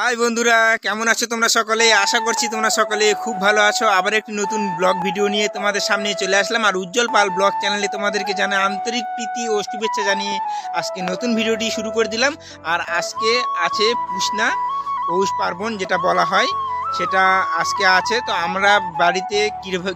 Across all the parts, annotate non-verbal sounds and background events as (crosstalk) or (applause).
High বন্ধুরা, কেমন আছো তোমরা সকলে? আশা করছি তোমরা সকলে খুব ভালো আছো। আবার একটি নতুন ব্লগ ভিডিও নিয়ে তোমাদের সামনে চলে আসলাম। আর উজ্জ্বল পাল ব্লগ চ্যানেলে তোমাদেরকে জানা আন্তরিক প্রীতি ও শুভেচ্ছা জানিয়ে আজকে নতুন ভিডিওটি শুরু করে দিলাম। আর আজকে আছে পুষনা পৌষ পার্বণ, যেটা বলা হয়। সেটা আজকে আছে। তো আমরা বাড়িতে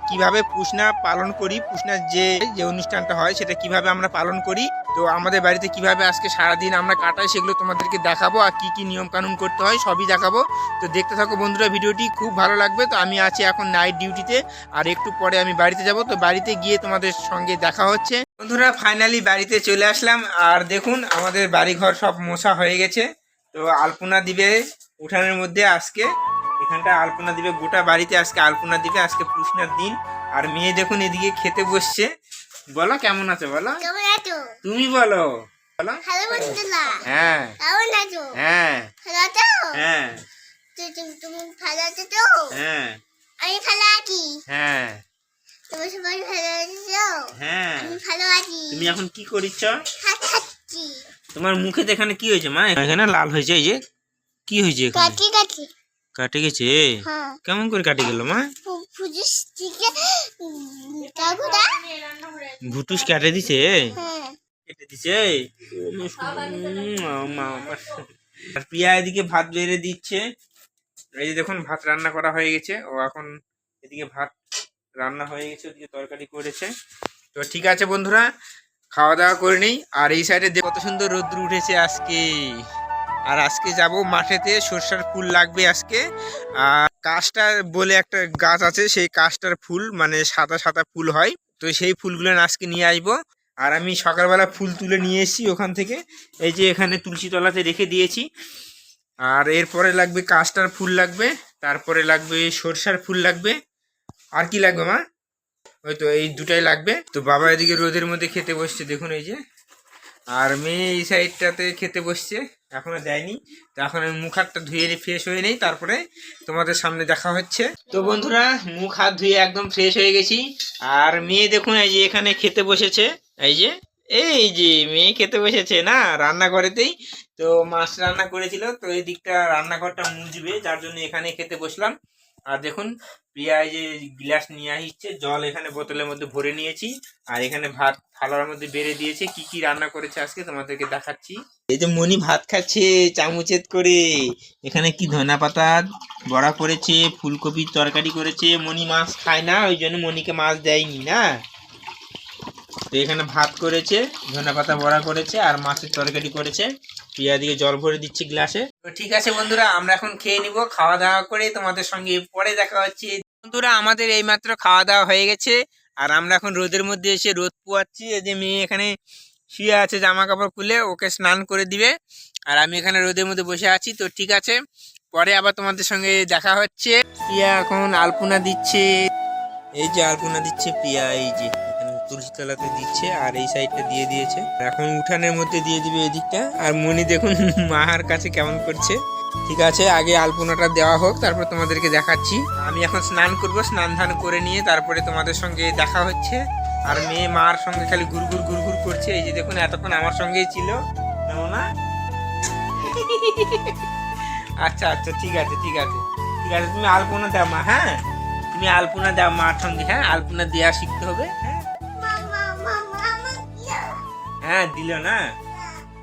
কিভাবে- পুষনা পালন করি পুষনার যে যে অনুষ্ঠানটা হয় সেটা কীভাবে আমরা পালন করি, তো আমাদের বাড়িতে কীভাবে আজকে সারাদিন আমরা কাটাই সেগুলো তোমাদেরকে দেখাবো আর কি কি নিয়ম কানুন করতে হয় সবই দেখাবো। তো দেখতে থাকো বন্ধুরা ভিডিওটি, খুব ভালো লাগবে। তো আমি আছি এখন নাইট ডিউটিতে আর একটু পরে আমি বাড়িতে যাব। তো বাড়িতে গিয়ে তোমাদের সঙ্গে দেখা হচ্ছে। বন্ধুরা ফাইনালি বাড়িতে চলে আসলাম। আর দেখুন আমাদের বাড়িঘর সব মোছা হয়ে গেছে। তো আলপনা দিবে উঠানের মধ্যে আজকে। এখানটা আলপনা দিবে গোটা বাড়িতে আজকে আলপনা দিবে আজকে পুষনার দিন। আর মেয়ে দেখুন এদিকে খেতে বসছে। বলো কেমন আছে বলো? তুমি বলো। হ্যাঁ। হ্যাঁ। হ্যাঁ। তু- তু- তুমি ভালো আছো তো? হ্যাঁ। আমি ভালো আছি। হ্যাঁ। তুমি সবাই ভালো আছো হ্যাঁ। আমি ভালো আছি। তুমি এখন কি খাচ্ছি। তোমার মুখে এখানে কি হয়েছে মা? এখানে লাল হয়েছে এই যে। কি হয়েছে এখানে? কাটি গেছে হ্যাঁ। কেমন করে কাটে গেল মা? ভুটুস কাটে দিছে? হ্যাঁ। কেটে দিছে? আর প্রিয়া এদিকে ভাত বেড়ে দিচ্ছে। এই যে দেখুন ভাত রান্না করা হয়ে গেছে। ও এখন এদিকে ভাত রান্না হয়ে গেছে ওদিকে তরকারি করেছে। তো ঠিক আছে বন্ধুরা খাওয়া দাওয়া করে নিই। আর এই সাইডে কত সুন্দর রোদ্র উঠেছে আজকে। আর আজকে যাব মাঠেতে, সর্ষার ফুল লাগবে আজকে। আর কাশটার বলে একটা গাছ আছে, সেই কাশটার ফুল মানে সাদা সাদা ফুল হয়। তো সেই ফুলগুলো আজকে নিয়ে আসব। আর আমি সকালবেলা ফুল তুলে নিয়ে এসেছি ওখান থেকে। এই যে এখানে তুলসী তলাতে রেখে দিয়েছি। আর এরপরে লাগবে কাস্টার ফুল লাগবে, তারপরে লাগবে সরষার ফুল লাগবে। আর কি লাগবে মা? ওই তো এই দুটাই লাগবে। তো বাবা এদিকে রোদের মধ্যে খেতে বসছে, দেখুন এই যে। আর মেয়ে এই সাইডটাতে খেতে বসছে। এখনও দেয়নি। তো এখন আমি মুখ হাতটা ধুয়ে নিই ফ্রেশ হয়ে নেই। তারপরে তোমাদের সামনে দেখা হচ্ছে। তো বন্ধুরা, মুখ হাত ধুয়ে একদম ফ্রেশ হয়ে গেছি। আর মেয়ে দেখুন, এই যে এখানে খেতে বসেছে। এই যে এই যে মেয়ে খেতে বসেছে না রান্না করেতেই তো মাছ রান্না করেছিল, তো এই দিকটা রান্নাঘরটা মুজবে যার জন্য এখানে খেতে বসলাম। আর দেখুন প্রিয়া যে গ্লাস নিয়ে আসছে, জল এখানে বোতলের মধ্যে ভরে নিয়েছি। আর এখানে ভাত থালার মধ্যে বেড়ে দিয়েছে। কি কি রান্না করেছে আজকে তোমাদেরকে দেখাচ্ছি। এই যে মনি ভাত খাচ্ছে চামচেত করে। এখানে কি ধনা পাতা বড়া করেছে, ফুলকপির তরকারি করেছে। মনি মাছ খায় না, ওই জন্য মনিকে মাছ দেয়নি না? তো এখানে ভাত করেছে, ধনে পাতা বড়া করেছে, আর মাছের তরকারি করেছে। পিয়া দিয়ে জল ভরে দিচ্ছি গ্লাসে। তো ঠিক আছে বন্ধুরা, আমরা এখন খেয়ে নিব, খাওয়া দাওয়া করে তোমাদের সঙ্গে পরে দেখা হচ্ছে। বন্ধুরা, আমাদের এইমাত্র খাওয়া দাওয়া হয়ে গেছে, আর আমরা এখন রোদের মধ্যে এসে রোদ পোয়াচ্ছি। এই যে মেয়ে এখানে শুয়ে আছে জামা কাপড় খুলে, ওকে স্নান করে দিবে। আর আমি এখানে রোদের মধ্যে বসে আছি, তো ঠিক আছে, পরে আবার তোমাদের সঙ্গে দেখা হচ্ছে। প্রিয়া এখন আলপনা দিচ্ছে। এই যে আলপনা দিচ্ছে প্রিয়া, এই যে। এখানে তুলসী তলাতে দিচ্ছে আর এই সাইডটা দিয়ে দিয়েছে। এখন উঠানের মধ্যে দিয়ে দিবে এদিকটা। আর মনি দেখুন, (laughs) মাহার কাছে কেমন করছে। ঠিক আছে, আগে আলপনাটা দেওয়া হোক, তারপর তোমাদেরকে দেখাচ্ছি। আমি এখন স্নান করব, স্নান ধান করে নিয়ে তারপরে তোমাদের সঙ্গে দেখা হচ্ছে। আর মেয়ে মার সঙ্গে খালি গুড়গুড় গুড়গুড় করছে। এই যে দেখুন, এতক্ষণ আমার সঙ্গেই ছিল। (laughs) আচ্ছা আচ্ছা ঠিক আছে ঠিক আছে। ঠিক আছে, তুমি আলপনা দাও মা হ্যাঁ? তুমি আলপনা দাও মার সঙ্গে হ্যাঁ? আলপনা দেওয়া শিখতে হবে হ্যাঁ? হ্যাঁ দিল না।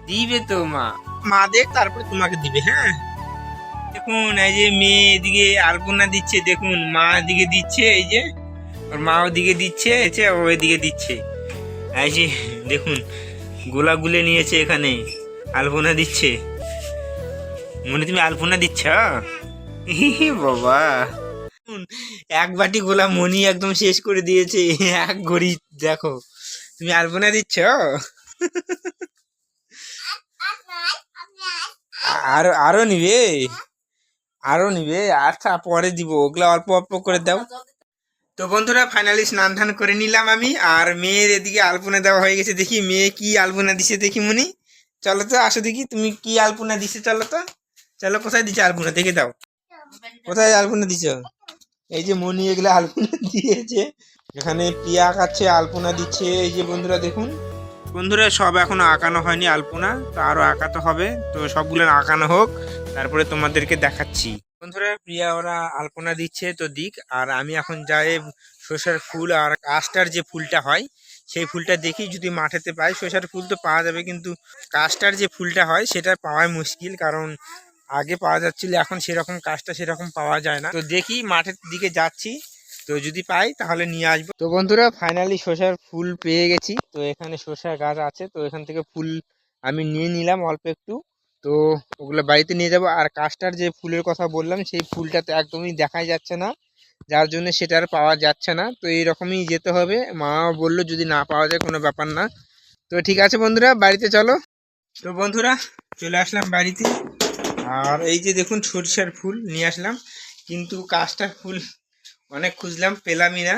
দিবে তো মা। মা দেখ, তারপরে তোমাকে দিবে হ্যাঁ? দেখুন, এই যে মেয়ে এদিকে আলপনা দিচ্ছে, দেখুন, মা এদিকে দিচ্ছে, এই যে। ওর মা ওদিকে দিচ্ছে এসে ও এদিকে দিচ্ছে। এই যে, দেখুন গোলা গুলে নিয়েছে এখানে, আলপনা দিচ্ছে। মনে তুমি আলপনা দিচ্ছ? বাবা। এক বাটি গোলা মনি একদম শেষ করে দিয়েছে, এক ঘড়ি, দেখো। তুমি আলপনা দিচ্ছ? আরও আরও নিবে? আরও নিবে? আচ্ছা পরে দিব। ওগুলা অল্প অল্প করে দাও। তো বন্ধুরা ফাইনালি স্নান ধান করে নিলাম আমি। আর মেয়ের এদিকে আলপনা দেওয়া হয়ে গেছে। দেখি মেয়ে কি আলপনা দিছে দেখি মনি। চলো তো, আসো দেখি। তুমি কি আলপনা দিছে? চলো তো। চলো, কোথায় দিছে আলপনা? দেখে দাও। কোথায় আলপনা দিছ? এই যে মনি এগুলা আলপনা (laughs) দিয়েছে। এখানে পিয়া আঁকাচ্ছে আলপনা দিচ্ছে। এই যে বন্ধুরা, দেখুন। বন্ধুরা, সব এখনও আঁকানো হয়নি আলপনা, তো আরও আঁকাতে হবে। তো সবগুলো আঁকানো হোক, তারপরে তোমাদেরকে দেখাচ্ছি। বন্ধুরা, প্রিয়া ওরা আলপনা দিচ্ছে তো দিক, আর আমি এখন যাই শসার ফুল আর কাস্টার যে ফুলটা হয়, সেই ফুলটা দেখি যদি মাঠেতে পাই। শসার ফুল তো পাওয়া যাবে, কিন্তু কাস্টার যে ফুলটা হয়, সেটা পাওয়াই মুশকিল, কারণ আগে পাওয়া যাচ্ছিল, এখন সেরকম কাজটা সেরকম পাওয়া যায় না। তো দেখি মাঠের দিকে যাচ্ছি। তো যদি পাই তাহলে নিয়ে আসব। তো বন্ধুরা ফাইনালি শসার ফুল পেয়ে গেছি। তো এখানে শসা গাছ আছে, তো এখান থেকে ফুল আমি নিয়ে নিলাম অল্প একটু। তো ওগুলো বাড়িতে নিয়ে যাব। আর কাস্টার যে ফুলের কথা বললাম, সেই ফুলটা তো একদমই দেখাই যাচ্ছে না। যার জন্য সেটা আর পাওয়া যাচ্ছে না। তো এইরকমই যেতে হবে। মা বলল যদি না পাওয়া যায় কোনো ব্যাপার না। তো ঠিক আছে বন্ধুরা, বাড়িতে চলো। তো বন্ধুরা, চলে আসলাম বাড়িতে। আর এই যে দেখুন সরিষার ফুল নিয়ে আসলাম। কিন্তু কাস্টার ফুল অনেক খুঁজলাম, পেলামই না।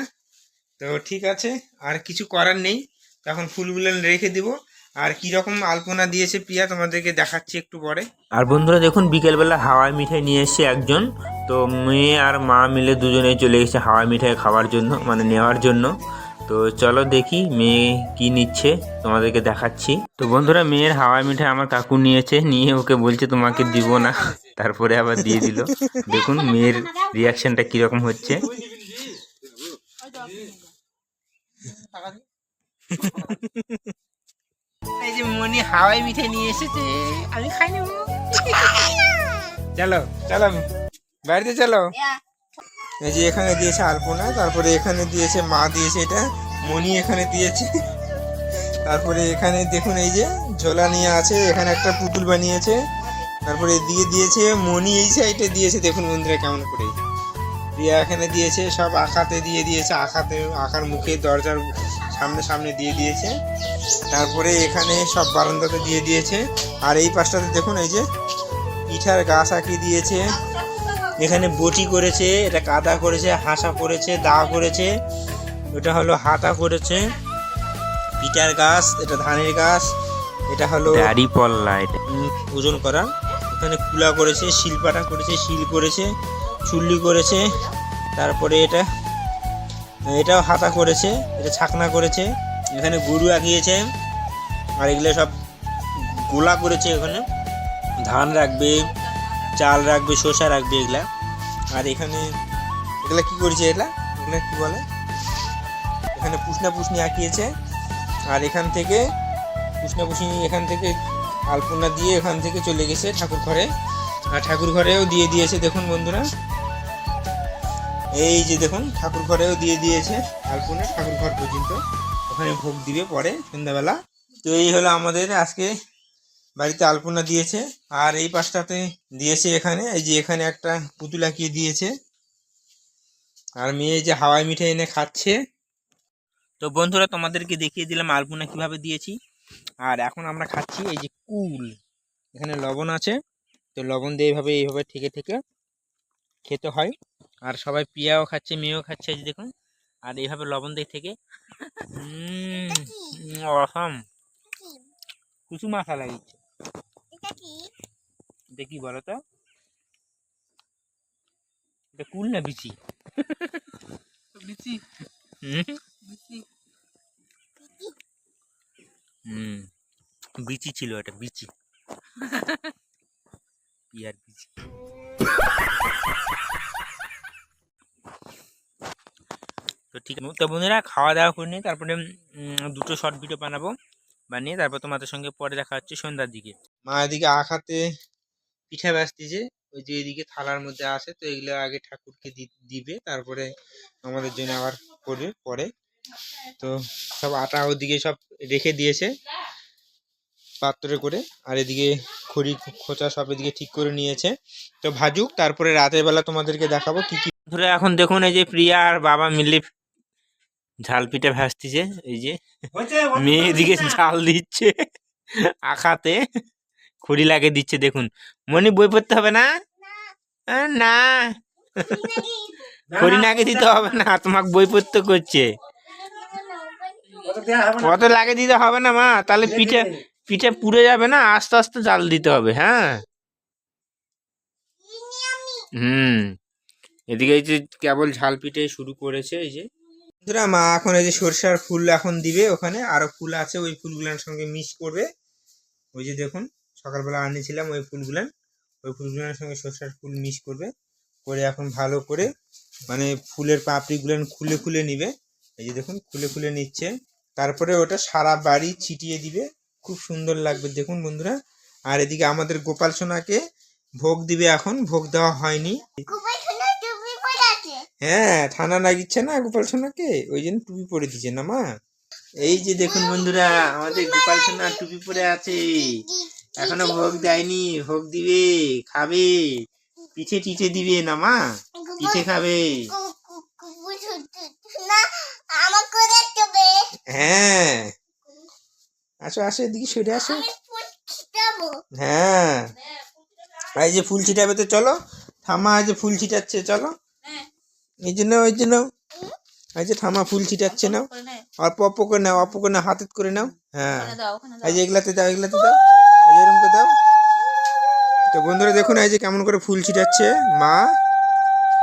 তো ঠিক আছে, আর কিছু করার নেই। তখন ফুলগুলো রেখে দিব। আর কি রকম আলপনা দিয়েছে প্রিয়া তোমাদেরকে দেখাচ্ছি একটু পরে। আর বন্ধুরা, দেখুন, বিকেলবেলা হাওয়াই মিঠাই নিয়ে এসছে একজন। তো মেয়ে আর মা মিলে দুজনেই চলে গেছে হাওয়ায় মিঠাই খাওয়ার জন্য মানে নেওয়ার জন্য। তো চলো দেখি মেয়ে কি নিচ্ছে তোমাদেরকে দেখাচ্ছি। তো বন্ধুরা মেয়ের হাওয়াই মিঠাই আমার কাকু নিয়েছে নিয়ে ওকে বলছে তোমাকে দিব না। তারপরে আবার দিয়ে দিল। দেখুন মেয়ের রিয়াকশনটা কীরকম হচ্ছে। এই যে মনি হাওয়াই মিঠাই নিয়ে এসেছে আমি খাই নেব। চলো চলো বাড়িতে চলো। এই যে এখানে দিয়েছে আলপনা, তারপরে এখানে দিয়েছে মা, দিয়েছে এটা মনি এখানে দিয়েছে। তারপরে এখানে দেখুন এই যে ঝোলা নিয়ে আছে, এখানে একটা পুতুল বানিয়েছে। তারপরে দিয়ে দিয়েছে মনি এই সাইডে দিয়েছে, দেখুন বন্ধুরা কেমন করে। দিয়ে এখানে দিয়েছে, সব আঁকাতে দিয়ে দিয়েছে, আঁকাতে, আঁকার মুখে দরজার সামনে সামনে দিয়ে দিয়েছে। তারপরে এখানে সব বারান্দাতে দিয়ে দিয়েছে। আর এই পাশটাতে দেখুন এই যে পিঠার গাছ আঁকিয়ে দিয়েছে। এখানে বটি করেছে এটা কাদা করেছে হাসা করেছে দা করেছে এটা হলো হাতা করেছে পিটার গাছ এটা ধানের গাছ এটা হলো ওজন করা। এখানে কুলা করেছে শিলপাটা করেছে শিল করেছে চুল্লি করেছে তারপরে এটা এটাও হাতা করেছে এটা ছাকনা করেছে এখানে গরু আঁকিয়েছে আর এগুলো সব গোলা করেছে এখানে। ধান রাখবে চাল রাখবে, শসা রাখবে এগুলা। আর এখানে এগুলা কি করেছে এগুলা এগুলা কি বলে? এখানে পুষনা পুষনি আঁকিয়েছে। আর এখান থেকে পুষনা পুষনি এখান থেকে আলপনা দিয়ে এখান থেকে চলে গেছে ঠাকুর ঘরে। আর ঠাকুর ঘরেও দিয়ে দিয়েছে, দেখুন বন্ধুরা। এই যে দেখুন, ঠাকুর ঘরেও দিয়ে দিয়েছে আলপনা ঠাকুর ঘর পর্যন্ত। ওখানে ভোগ দিবে পরে সন্ধ্যাবেলা। তো এই হলো আমাদের আজকে বাড়িতে আলপনা দিয়েছে। আর এই পাশটাতে দিয়েছে এখানে এই যে এখানে একটা পুতুল আঁকিয়ে দিয়েছে। আর মেয়ে যে হাওয়াই মিঠাই এনে খাচ্ছে। তো বন্ধুরা তোমাদেরকে দেখিয়ে দিলাম আলপনা কীভাবে দিয়েছি। আর এখন আমরা খাচ্ছি এই যে কুল। এখানে লবণ আছে। তো লবণ দিয়ে এইভাবে এইভাবে ঠেকে ঠেকে খেতে হয়। আর সবাই পিয়াও খাচ্ছে মেয়েও খাচ্ছে এই যে দেখুন। আর এইভাবে লবণ দিয়ে থেকে (laughs) অসম। কুচু মাথা লাগিয়েছে। এটা কি? এটা কি বলো তো এটা কুল না বিচি? বিচি। হুম? বিচি। ছিল এটা বিচি। ইয়ার বিচি। তো ঠিক আছে। তো বন্ধুরা খাওয়া দাওয়া করে নিই তারপরে উম, দুটো শর্ট ভিডিও বানাবো। বানিয়ে তারপর তোমাদের সঙ্গে পরে দেখা হচ্ছে সন্ধ্যার দিকে। মা এদিকে আখাতে পিঠা ব্যস্তিছে ওই যে এদিকে থালার মধ্যে আছে তো এগুলো আগে ঠাকুরকে দিবে তারপরে আমাদের জন্য আবার করবে পরে। তো সব আটা ওদিকে সব রেখে দিয়েছে পাত্রে করে আর এদিকে খড়ি খোঁচা সব এদিকে ঠিক করে নিয়েছে। তো ভাজুক তারপরে রাতের বেলা তোমাদেরকে দেখাবো কি কি ধরে এখন দেখুন এই যে প্রিয়া আর বাবা মিলে ঝাল পিঠা ভাজতেছে এই যে মেয়ে এদিকে ঝাল দিচ্ছে আখাতে খড়ি লাগে দিচ্ছে দেখুন। মনি বই পড়তে হবে না? না। খড়ি নাগে দিতে হবে না তোমাকে বই পড়তে করছে। কত লাগে দিতে হবে না মা? তাহলে পিঠে পিঠে পুড়ে যাবে না আস্তে আস্তে জাল দিতে হবে হ্যাঁ? হুম। এদিকে এই যে কেবল ঝাল পিঠে শুরু করেছে এই যে। বন্ধুরা, মা এখন এই যে সরষার ফুল এখন দিবে ওখানে, আরও ফুল আছে, ওই ফুলগুলোর সঙ্গে মিক্স করবে। ওই যে দেখুন, সকালবেলা আনিয়েছিলাম ওই ফুলগুলো ওই ফুলগুলোর সঙ্গে সরষার ফুল মিক্স করবে, করে এখন ভালো করে মানে ফুলের পাপড়িগুলো খুলে খুলে নিবে। এই যে দেখুন, খুলে খুলে নিচ্ছে। তারপরে ওটা সারা বাড়ি ছিটিয়ে দিবে। খুব সুন্দর লাগবে দেখুন বন্ধুরা। আর এদিকে আমাদের গোপাল সোনাকে ভোগ দিবে এখন, ভোগ দেওয়া হয়নি খুবই সুন্দর টুপি পরে আছে হ্যাঁ ঠান্ডা লাগিচ্ছে না গোপাল সোনাকে? ওই জন্য টুপি পরে দিচ্ছে না মা। এই যে দেখুন বন্ধুরা আমাদের গোপাল সোনা টুপি পরে আছে। এখনও ভোগ দেয়নি ভোগ দিবে খাবে। পিঠে টিঠে দিবে না মা পিঠে খাবে। হ্যাঁ। আসো আসো এদিকে সরে আসো। হ্যাঁ। এই যে ফুল ছিটাবে তো চলো। এই যে ফুল ছিটাচ্ছে চলো। এই জন্য ওই জন্য এই যে ঠামা ফুল ছিটাচ্ছে নাও। অল্প অল্প করে নাও অল্প করে নাও হাতে করে নাও। হ্যাঁ। এই যে এগুলাতে দাও এগুলাতে দাও। এই যে এরকম করে দাও। তো বন্ধুরা দেখুন এই যে কেমন করে ফুল ছিটাচ্ছে। মা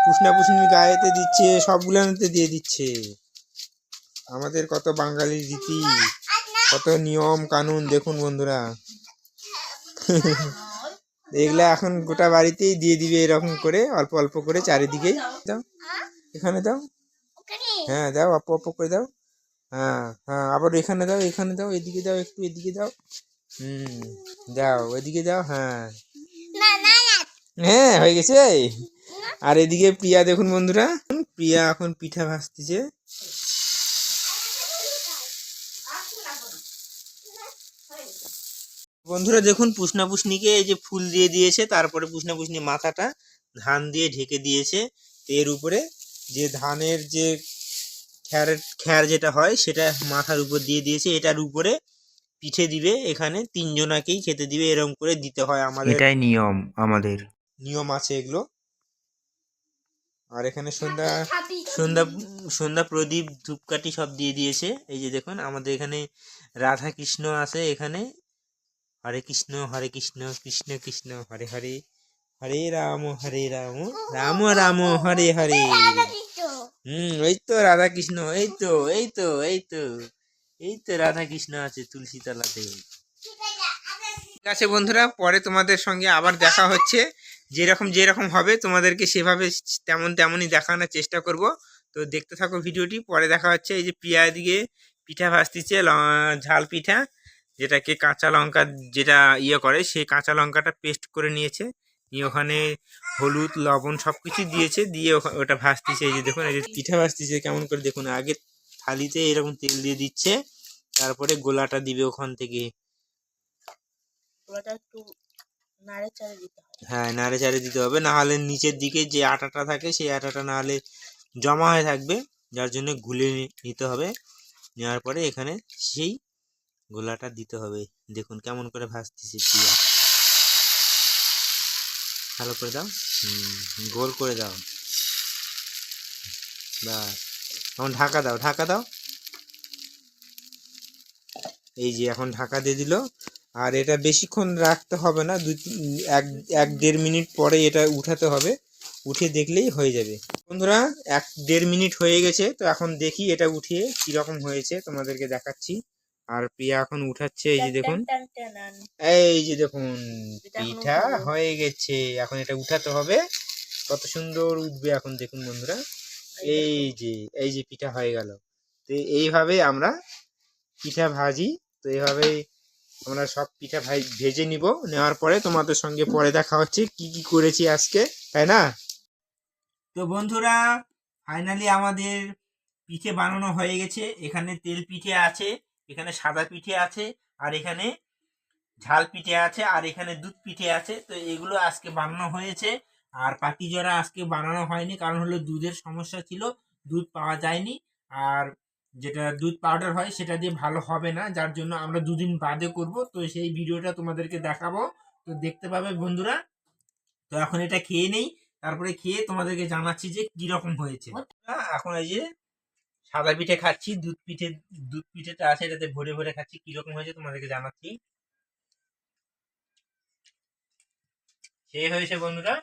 পুষনা পুষনির গায়েতে দিচ্ছে সবগুলোতে দিয়ে দিচ্ছে। আমাদের কত বাঙালির রীতি কত নিয়ম কানুন দেখুন বন্ধুরা। (laughs) এগুলা এখন গোটা বাড়িতেই দিয়ে দিবে এরকম করে, অল্প অল্প করে চারিদিকেই। দাও, এখানে দাও। হ্যাঁ দাও অল্প অল্প করে দাও। হ্যাঁ হ্যাঁ আবার এখানে দাও এখানে দাও, এদিকে দাও, একটু এদিকে দাও। হুম, দাও এদিকে দাও হ্যাঁ। হ্যাঁ হয়ে গেছে। আর এদিকে প্রিয়া, দেখুন বন্ধুরা। প্রিয়া এখন পিঠা ভাজতেছে। বন্ধুরা দেখুন পুষনা পুষনিকে এই যে ফুল দিয়ে দিয়েছে তারপরে পুষনা পুষনি মাথাটা ধান দিয়ে ঢেকে দিয়েছে। এর উপরে যে ধানের যে খ্যার খ্যার যেটা হয় সেটা মাথার উপর দিয়ে দিয়েছে। এটার উপরে পিঠে দিবে এখানে তিনজনাকেই খেতে দিবে। এরকম করে দিতে হয় আমাদের। এটাই নিয়ম আমাদের। নিয়ম আছে এগুলো। আর এখানে সন্ধ্যা সন্ধ্যা সন্ধ্যা প্রদীপ ধূপকাঠি সব দিয়ে দিয়েছে। এই যে দেখুন আমাদের এখানে রাধা কৃষ্ণ আছে এখানে। হরে কৃষ্ণ হরে কৃষ্ণ কৃষ্ণ কৃষ্ণ, হরে হরে হরে রাম হরে রাম রাম রাম, হরে হরে। হুম, এই তো রাধা কৃষ্ণ এই তো এই তো এই তো এই তো রাধা কৃষ্ণ আছে তুলসী তলাতে। ঠিক আছে বন্ধুরা, পরে তোমাদের সঙ্গে আবার দেখা হচ্ছে। যেরকম যেরকম হবে, তোমাদেরকে সেভাবে তেমন তেমনই দেখানোর চেষ্টা করব। তো দেখতে থাকো ভিডিওটি, পরে দেখা হচ্ছে। এই যে পিয়া দিকে পিঠা ভাজতিছে, ল- ঝাল পিঠা। যেটাকে কাঁচা লঙ্কা যেটা ইয়ে করে সেই কাঁচা লঙ্কাটা পেস্ট করে নিয়েছে। নিয়ে ওখানে হলুদ লবণ সব কিছু দিয়েছে দিয়ে ওটা ভাজতিছে। এই যে দেখুন এই যে পিঠা ভাজতিছে কেমন করে দেখুন। আগে থালিতে এরকম তেল দিয়ে দিচ্ছে তারপরে গোলাটা দিবে ওখান থেকে। হ্যাঁ নাড়ে চাড়ে দিতে হবে। না হলে নিচের দিকে যে আটাটা থাকে সেই আটাটা না হলে জমা হয়ে থাকবে। যার জন্য গুলে নিতে হবে। নেওয়ার পরে এখানে সেই গোলাটা দিতে হবে। দেখুন কেমন করে ভাজতেছে পিয়া ভালো করে দাও। গোল করে দাও। এখন ঢাকা দাও ঢাকা দাও। এই যে এখন ঢাকা দিয়ে দিল। আর এটা বেশিক্ষণ রাখতে হবে না, দুই এক এক দেড় মিনিট পরে এটা উঠাতে হবে। উঠে দেখলেই হয়ে যাবে। বন্ধুরা, এক দেড় মিনিট হয়ে গেছে। তো এখন দেখি এটা উঠিয়ে কীরকম হয়েছে, তোমাদেরকে দেখাচ্ছি। আর প্রিয়া এখন উঠাচ্ছে এই যে দেখুন। এই যে দেখুন পিঠা হয়ে গেছে। এখন এটা উঠাতে হবে। কত সুন্দর উঠবে এখন দেখুন বন্ধুরা। এই যে এই যে পিঠা হয়ে গেল। তো এইভাবে আমরা পিঠা ভাজি তো এইভাবেই আমরা সব পিঠা ভাই ভেজে নিব। নেওয়ার পরে তোমাদের সঙ্গে পরে দেখা হচ্ছে কি কি করেছি আজকে তাই না? তো বন্ধুরা ফাইনালি আমাদের পিঠে বানানো হয়ে গেছে। এখানে তেল পিঠে আছে। এখানে সাদা পিঠে আছে আর এখানে ঝাল পিঠে আছে আর এখানে দুধ পিঠে আছে। তো এগুলো আজকে বানানো হয়েছে আর পাটি জরা আজকে বানানো হয়নি কারণ হলো দুধের সমস্যা ছিল দুধ পাওয়া যায়নি। আর যেটা দুধ পাউডার হয় সেটা দিয়ে ভালো হবে না যার জন্য আমরা দুদিন বাদে করব। তো সেই ভিডিওটা তোমাদেরকে দেখাবো। তো দেখতে পাবে বন্ধুরা। তো এখন এটা খেয়ে নেই তারপরে খেয়ে তোমাদেরকে জানাচ্ছি যে কি রকম হয়েছে এখন এই যে সাদা পিঠে খাচ্ছি, দুধ পিঠে, দুধ পিঠেটা আছে এটাতে ভরে ভরে খাচ্ছি। কীরকম হয়েছে তোমাদেরকে জানাচ্ছি? সে হয়েছে বন্ধুরা,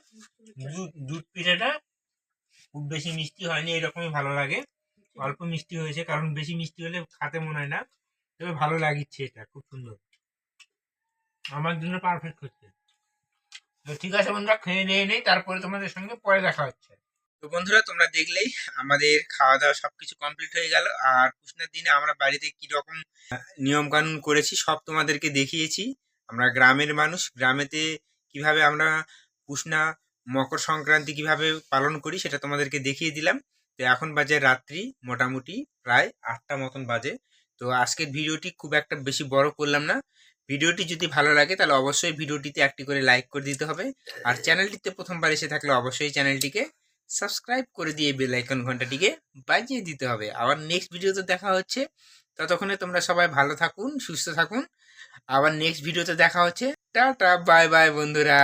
দুধ পিঠেটা খুব বেশি মিষ্টি হয়নি, এরকমই ভালো লাগে। অল্প মিষ্টি হয়েছে, কারণ বেশি মিষ্টি হলে খাতে মনে হয় না। তবে ভালো লাগিচ্ছে এটা, খুব সুন্দর। আমার জন্য পারফেক্ট হচ্ছে। তো ঠিক আছে বন্ধুরা, খেয়ে দিয়ে নেই, তারপরে তোমাদের সঙ্গে পরে দেখা হচ্ছে। তো বন্ধুরা, তোমরা দেখলেই আমাদের খাওয়া দাওয়া সবকিছু কমপ্লিট হয়ে গেল। আর কৃষ্ণের দিনে আমরা বাড়িতে কি রকম নিয়ম কানুন করেছি সব তোমাদেরকে দেখিয়েছি। আমরা গ্রামের মানুষ, গ্রামেতে কীভাবে আমরা পুষনা মকর সংক্রান্তি কীভাবে পালন করি সেটা তোমাদেরকে দেখিয়ে দিলাম। তো এখন বাজে রাত্রি, মোটামুটি প্রায় আটটা মতন বাজে। তো আজকের ভিডিওটি খুব একটা বেশি বড় করলাম না। ভিডিওটি যদি ভালো লাগে তাহলে অবশ্যই ভিডিওটিতে একটি করে লাইক করে দিতে হবে। আর চ্যানেলটিতে প্রথমবার এসে থাকলে অবশ্যই চ্যানেলটিকে সাবস্ক্রাইব করে দিয়ে বেল আইকন ঘন্টাটিকে বাজিয়ে দিতে হবে। আবার নেক্সট ভিডিওতে দেখা হচ্ছে। ততক্ষণে তোমরা সবাই ভালো থাকুন, সুস্থ থাকুন। আবার নেক্সট ভিডিওতে দেখা হচ্ছে। টাটা বাই বাই বন্ধুরা।